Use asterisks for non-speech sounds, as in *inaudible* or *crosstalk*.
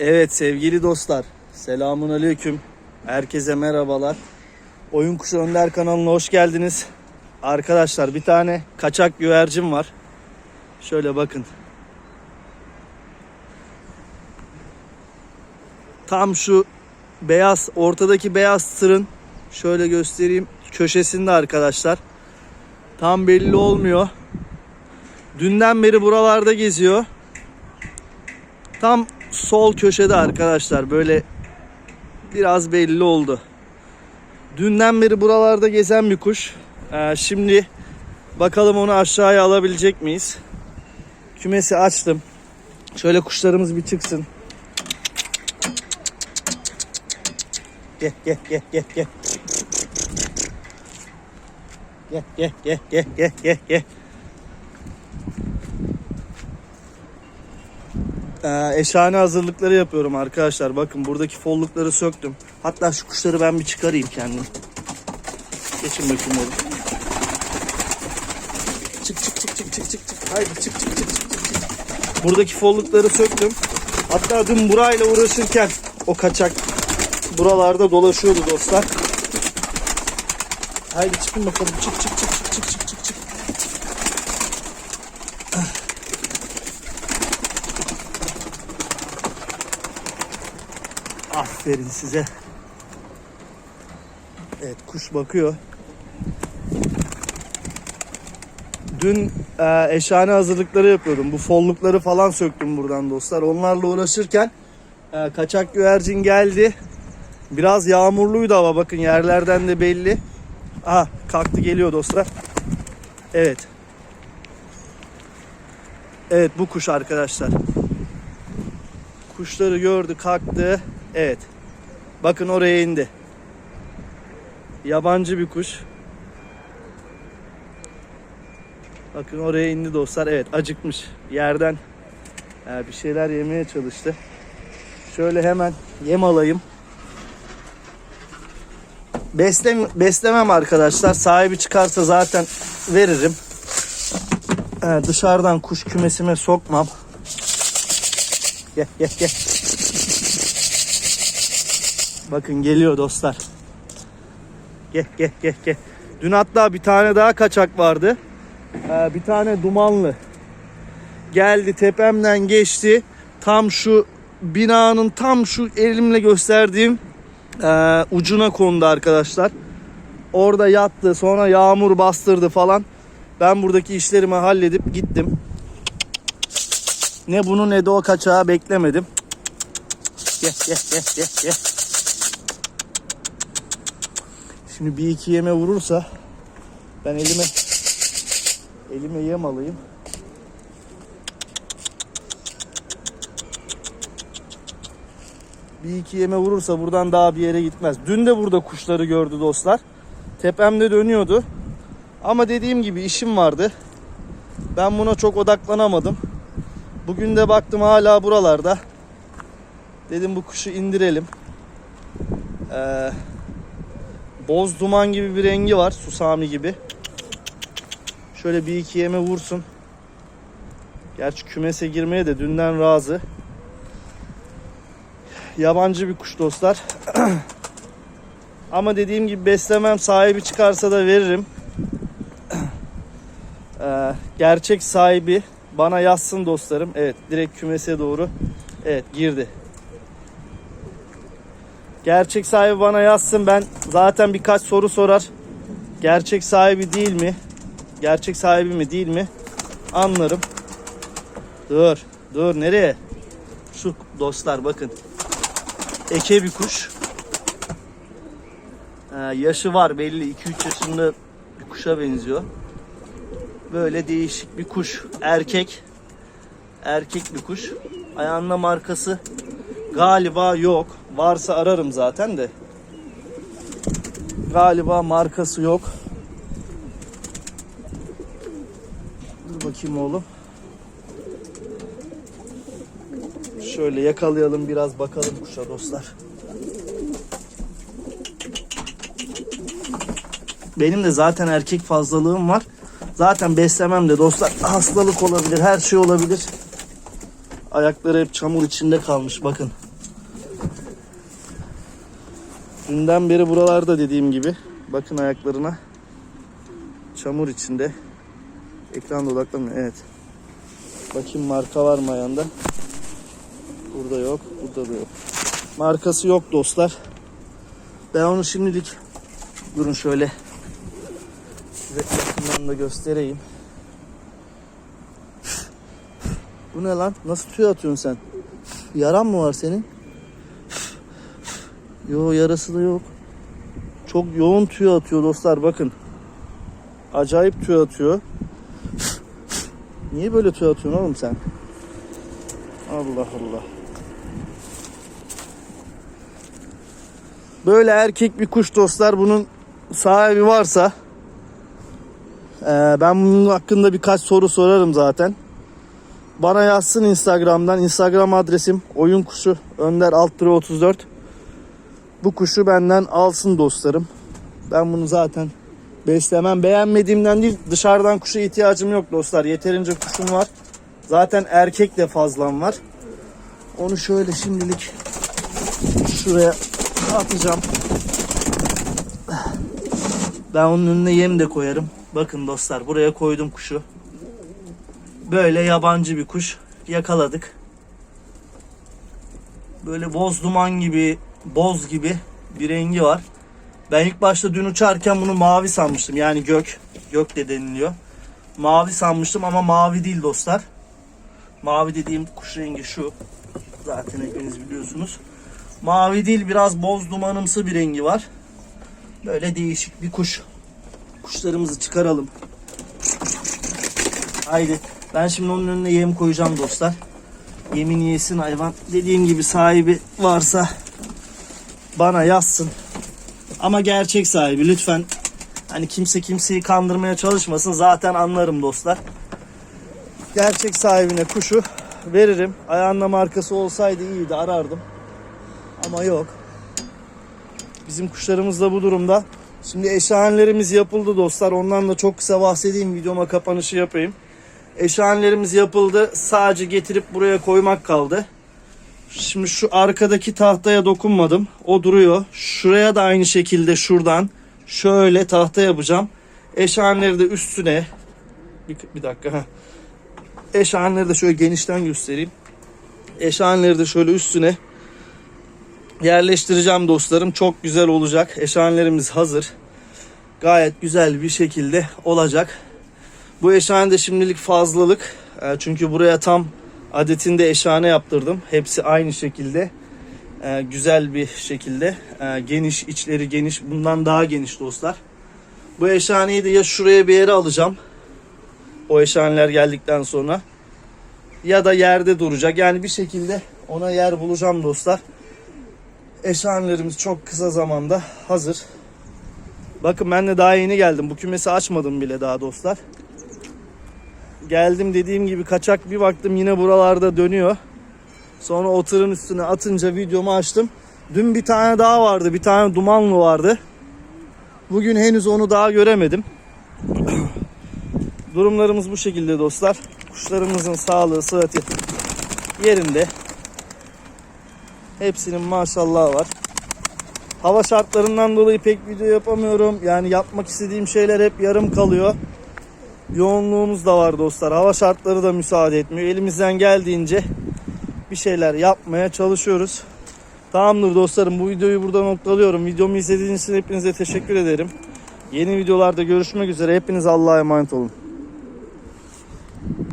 Evet sevgili dostlar. Selamun aleyküm. Herkese merhabalar. Oyun Kuşu Önder kanalına hoş geldiniz. Arkadaşlar bir tane kaçak güvercin var. Şöyle bakın. Tam şu beyaz ortadaki beyaz tırın şöyle göstereyim köşesinde arkadaşlar. Tam belli olmuyor. Dünden beri buralarda geziyor. Tam sol köşede arkadaşlar böyle biraz belli oldu. Dünden beri buralarda gezen bir kuş. Ee, şimdi bakalım onu aşağıya alabilecek miyiz? Kümesi açtım. Şöyle kuşlarımız bir çıksın. Gel gel gel gel gel. Gel gel gel gel gel gel gel. Ee, eşhane hazırlıkları yapıyorum arkadaşlar. Bakın buradaki follukları söktüm. Hatta şu kuşları ben bir çıkarayım kendim. Geçin bakayım oğlum. Çık çık çık çık çık çık çık. Haydi çık çık çık çık çık. Buradaki follukları söktüm. Hatta dün burayla uğraşırken o kaçak buralarda dolaşıyordu dostlar. Haydi çıkın bakalım. Çık çık çık çık çık çık çık Aferin size. Evet kuş bakıyor. Dün e, eşhane hazırlıkları yapıyordum. Bu follukları falan söktüm buradan dostlar. Onlarla uğraşırken e, kaçak güvercin geldi. Biraz yağmurluydu hava bakın yerlerden de belli. Aha kalktı geliyor dostlar. Evet. Evet bu kuş arkadaşlar. Kuşları gördü kalktı. Evet. Bakın oraya indi. Yabancı bir kuş. Bakın oraya indi dostlar. Evet acıkmış. Yerden e, bir şeyler yemeye çalıştı. Şöyle hemen yem alayım. Beslem, beslemem arkadaşlar. Sahibi çıkarsa zaten veririm. E, dışarıdan kuş kümesime sokmam. Gel gel gel. Bakın geliyor dostlar. Gel gel gel gel. Dün hatta bir tane daha kaçak vardı. Ee, bir tane dumanlı. Geldi tepemden geçti. Tam şu binanın tam şu elimle gösterdiğim e, ucuna kondu arkadaşlar. Orada yattı. Sonra yağmur bastırdı falan. Ben buradaki işlerimi halledip gittim. Ne bunu ne de o kaçağı beklemedim. Gel gel gel gel gel. Şimdi bir iki yeme vurursa ben elime elime yem alayım. Bir iki yeme vurursa buradan daha bir yere gitmez. Dün de burada kuşları gördü dostlar. Tepemde dönüyordu. Ama dediğim gibi işim vardı. Ben buna çok odaklanamadım. Bugün de baktım hala buralarda. Dedim bu kuşu indirelim. Ee, boz duman gibi bir rengi var. Susami gibi. Şöyle bir iki yeme vursun. Gerçi kümese girmeye de dünden razı. Yabancı bir kuş dostlar. *clears throat* Ama dediğim gibi beslemem sahibi çıkarsa da veririm. *clears throat* Ee, gerçek sahibi bana yazsın dostlarım. Evet direkt kümese doğru. Evet girdi. Gerçek sahibi bana yazsın. Ben zaten birkaç soru sorar. Gerçek sahibi değil mi? Gerçek sahibi mi değil mi? Anlarım. Dur. Dur nereye? Şu dostlar bakın. Eke bir kuş. Ee, yaşı var belli. 2-3 yaşında bir kuşa benziyor. Böyle değişik bir kuş. Erkek. Erkek bir kuş. Ayağında markası galiba yok. Varsa ararım zaten de. Galiba markası yok. Dur bakayım oğlum. Şöyle yakalayalım biraz bakalım kuşa dostlar. Benim de zaten erkek fazlalığım var. Zaten beslemem de dostlar hastalık olabilir, her şey olabilir. Ayakları hep çamur içinde kalmış bakın. Dünden beri buralarda dediğim gibi. Bakın ayaklarına. Çamur içinde. Ekran da. Evet. Bakayım marka var mı ayağında. Burada yok. Burada da yok. Markası yok dostlar. Ben onu şimdilik durun şöyle size yakından da göstereyim. Bu ne lan? Nasıl tüy atıyorsun sen? Yaran mı var senin? Yo yarası da yok. Çok yoğun tüy atıyor dostlar bakın. Acayip tüy atıyor. Niye böyle tüy atıyorsun oğlum sen? Allah Allah. Böyle erkek bir kuş dostlar bunun sahibi varsa ben bunun hakkında birkaç soru sorarım zaten. Bana yazsın Instagram'dan. Instagram adresim oyun kuşu Önder Alttırı 34. Bu kuşu benden alsın dostlarım. Ben bunu zaten beslemem. Beğenmediğimden değil dışarıdan kuşa ihtiyacım yok dostlar. Yeterince kuşum var. Zaten erkek de fazlam var. Onu şöyle şimdilik şuraya atacağım. Ben onun önüne yem de koyarım. Bakın dostlar buraya koydum kuşu. Böyle yabancı bir kuş yakaladık. Böyle boz duman gibi, boz gibi bir rengi var. Ben ilk başta dün uçarken bunu mavi sanmıştım. Yani gök, gök de deniliyor. Mavi sanmıştım ama mavi değil dostlar. Mavi dediğim kuş rengi şu. Zaten hepiniz biliyorsunuz. Mavi değil biraz boz dumanımsı bir rengi var. Böyle değişik bir kuş. Kuşlarımızı çıkaralım. Haydi. Ben şimdi onun önüne yem koyacağım dostlar. Yemin yesin hayvan. Dediğim gibi sahibi varsa bana yazsın. Ama gerçek sahibi lütfen. Hani kimse kimseyi kandırmaya çalışmasın. Zaten anlarım dostlar. Gerçek sahibine kuşu veririm. Ayağında markası olsaydı iyiydi arardım. Ama yok. Bizim kuşlarımız da bu durumda. Şimdi eşhanelerimiz yapıldı dostlar. Ondan da çok kısa bahsedeyim. Videoma kapanışı yapayım. Eşhanelerimiz yapıldı. Sadece getirip buraya koymak kaldı. Şimdi şu arkadaki tahtaya dokunmadım. O duruyor. Şuraya da aynı şekilde şuradan şöyle tahta yapacağım. Eşhaneleri de üstüne bir, bir dakika. Eşhaneleri de şöyle genişten göstereyim. Eşhaneleri de şöyle üstüne yerleştireceğim dostlarım. Çok güzel olacak. Eşhanelerimiz hazır. Gayet güzel bir şekilde olacak. Bu eşhane de şimdilik fazlalık. E, Çünkü buraya tam adetinde eşhane yaptırdım. Hepsi aynı şekilde. E, Güzel bir şekilde. E, Geniş, içleri geniş. Bundan daha geniş dostlar. Bu eşhaneyi de ya şuraya bir yere alacağım. O eşhaneler geldikten sonra. Ya da yerde duracak. Yani bir şekilde ona yer bulacağım dostlar. Eşhanelerimiz çok kısa zamanda hazır. Bakın ben de daha yeni geldim. Bu kümesi açmadım bile daha dostlar. Geldim dediğim gibi kaçak bir baktım yine buralarda dönüyor. Sonra o üstüne atınca videomu açtım. Dün bir tane daha vardı. Bir tane dumanlı vardı. Bugün henüz onu daha göremedim. *clears throat* Durumlarımız bu şekilde dostlar. Kuşlarımızın sağlığı, sıhhati yerinde. Hepsinin maşallah var. Hava şartlarından dolayı pek video yapamıyorum. Yani yapmak istediğim şeyler hep yarım kalıyor. Yoğunluğumuz da var dostlar. Hava şartları da müsaade etmiyor. Elimizden geldiğince bir şeyler yapmaya çalışıyoruz. Tamamdır dostlarım bu videoyu burada noktalıyorum. Videomu izlediğiniz için hepinize teşekkür ederim. Yeni videolarda görüşmek üzere. Hepiniz Allah'a emanet olun.